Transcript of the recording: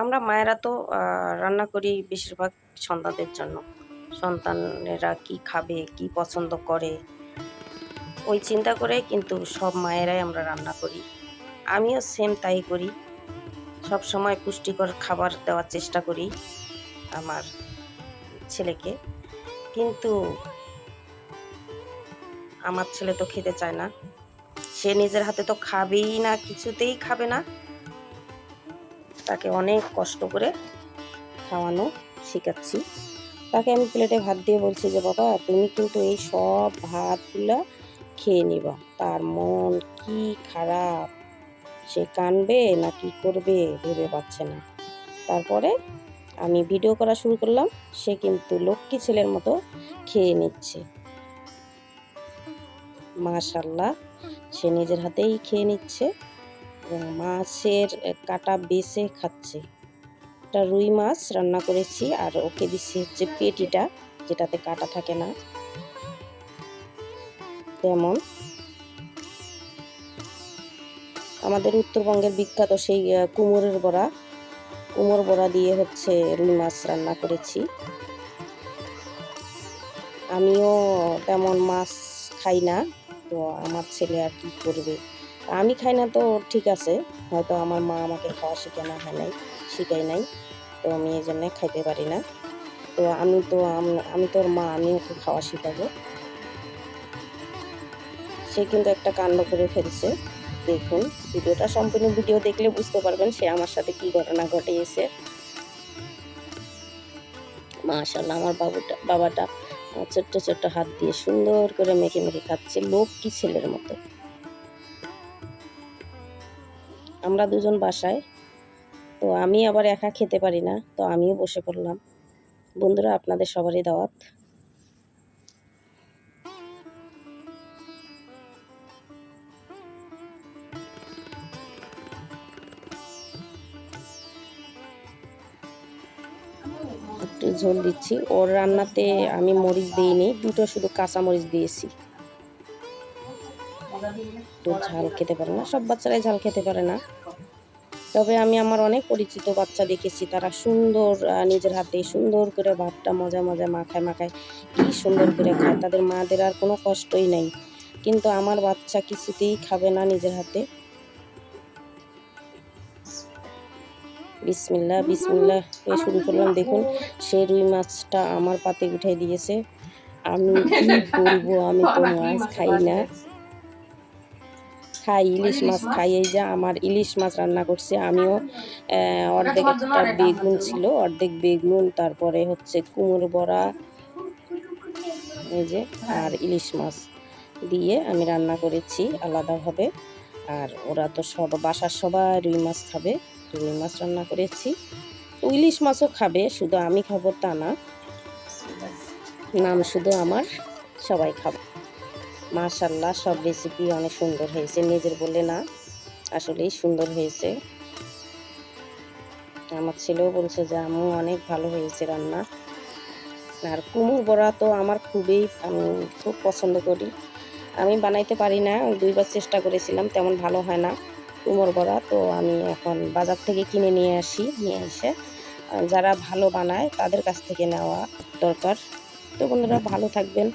আমরা মায়েরা তো রান্না করি বেশিরভাগ সন্তানদের জন্য। সন্তানেরা কি খাবে, কি পছন্দ করে, ওই চিন্তা করে কিন্তু সব মায়েরাই আমরা রান্না করি। আমিও সেম তাই করি। সব সময় পুষ্টিকর খাবার দেওয়ার চেষ্টা করি আমার ছেলেকে। কিন্তু আমার ছেলে তো খেতে চায় না। সে নিজের হাতে তো খাবেই না, কিছুতেই খাবে না। তাকে অনেক কষ্ট করে খাওয়ানো শেখাচ্ছি। তাকে আমি প্লেটে ভাত দিয়ে বলছি যে, বাবা, তুমি কিন্তু এই সব ভাতগুলা খেয়ে নিবা। তার মন কি খারাপ? সে কানবে না কি করবে ভেবে পাচ্ছে না। তারপরে আমি ভিডিও করা শুরু করলাম। সে কিন্তু লক্ষ্মী ছেলের মতো খেয়ে নিচ্ছে। মাশাল্লাহ সে নিজের হাতেই খেয়ে নিচ্ছে। এবং মাছের কাটা বেছে খাচ্ছে। একটা রুই মাছ রান্না করেছি আর ওকে দিচ্ছি হচ্ছে পেটিটা, যেটাতে কাটা থাকে না। তেমন। আমাদের উত্তরবঙ্গের বিখ্যাত সেই কুমোরের বড়া। কুমোর বড়া দিয়ে হচ্ছে রুই মাছ রান্না করেছি। আমিও তেমন মাছ খাই না, তো আমার ছেলে আর কি করবে। আমি খাই না তো, ঠিক আছে। হয়তো আমার মা আমাকে খাওয়া শেখানো হয় নাই শিখাই নাই। তো আমি এই জন্যে খাইতে পারি না। তো আমি তো, আম- আমি তোর মা, আমি ওকে খাওয়া শিখাবো। সে কিন্তু একটা কাণ্ড করে ফেলছে। দেখুন, ভিডিওটা সম্পূর্ণ ভিডিও দেখলে বুঝতে পারবেন সে আমার সাথে কি ঘটনা ঘটিয়েছে। মাশাল্লাহ আমার বাবুটা, বাবাটা ছোট্ট ছোট্ট হাত দিয়ে সুন্দর করে মেখে মেখে খাচ্ছে। লোক কি ছেলের মতো। আমরা দুজন বাসায়, তো আমি আবার একা খেতে পারি না, তো আমিও বসে পড়লাম। বন্ধুরা, আপনাদের সবারই দাওয়াত। একটু ঝোল দিচ্ছি। ওর রান্নাতে আমি মরিচ দিইনি, দুটো শুধু কাঁচা মরিচ দিয়েছি। তো ঝাল খেতে পারে না। সব বাচ্চারাই ঝাল খেতে পারে না। তবে আমি আমার অনেক পরিচিত বাচ্চা দেখেছি, তারা সুন্দর নিজের হাতে সুন্দর করে ভাতটা মজা মজা মাখায় মাখায় কি সুন্দর করে খায়। তাদের মাদের আর কোনো কষ্টই নাই। কিন্তু আমার বাচ্চা কিছুতেই খাবে না নিজের হাতে। বিসমিল্লা বিসমিল্লা এ শুরু করলাম। দেখুন সেই রুই মাছটা আমার পাতে উঠাই দিয়েছে। আমি কি বলব আমি তো মাছ খাই না। খাই, ইলিশ মাছ খাই, এই যে আমার ইলিশ মাছ রান্না করছে, আমিও অর্ধেক একটা বেগুন ছিল, অর্ধেক বেগুন, তারপরে হচ্ছে কুমড়ো বড়া, এই যে, আর ইলিশ মাছ দিয়ে আমি রান্না করেছি আলাদাভাবে, আর ওরা তো সব, বাসার সবাই রুই মাছ খাবে, রুই মাছ রান্না করেছি। তো ইলিশ মাছও খাবে, শুধু আমি খাব তা না, নাম শুধু আমার, সবাই খাবে। মাশাল্লাহ, সব রেসিপি অনেক সুন্দর হয়েছে। নিজের বলে না, আসলেই সুন্দর হয়েছে। আমার ছেলেও বলছে যে আমু অনেক ভালো হয়েছে রান্না। আর কুমুর বড়া তো আমার খুবই, আমি খুব পছন্দ করি। আমি বানাইতে পারি না দুইবার চেষ্টা করেছিলাম, তেমন ভালো হয় না কুমোর বড়া। তো আমি এখন বাজার থেকে কিনে নিয়ে আসি, নিয়ে এসে, যারা ভালো বানায় তাদের কাছ থেকে নেওয়া দরকার। তো বন্ধুরা, ভালো থাকবেন।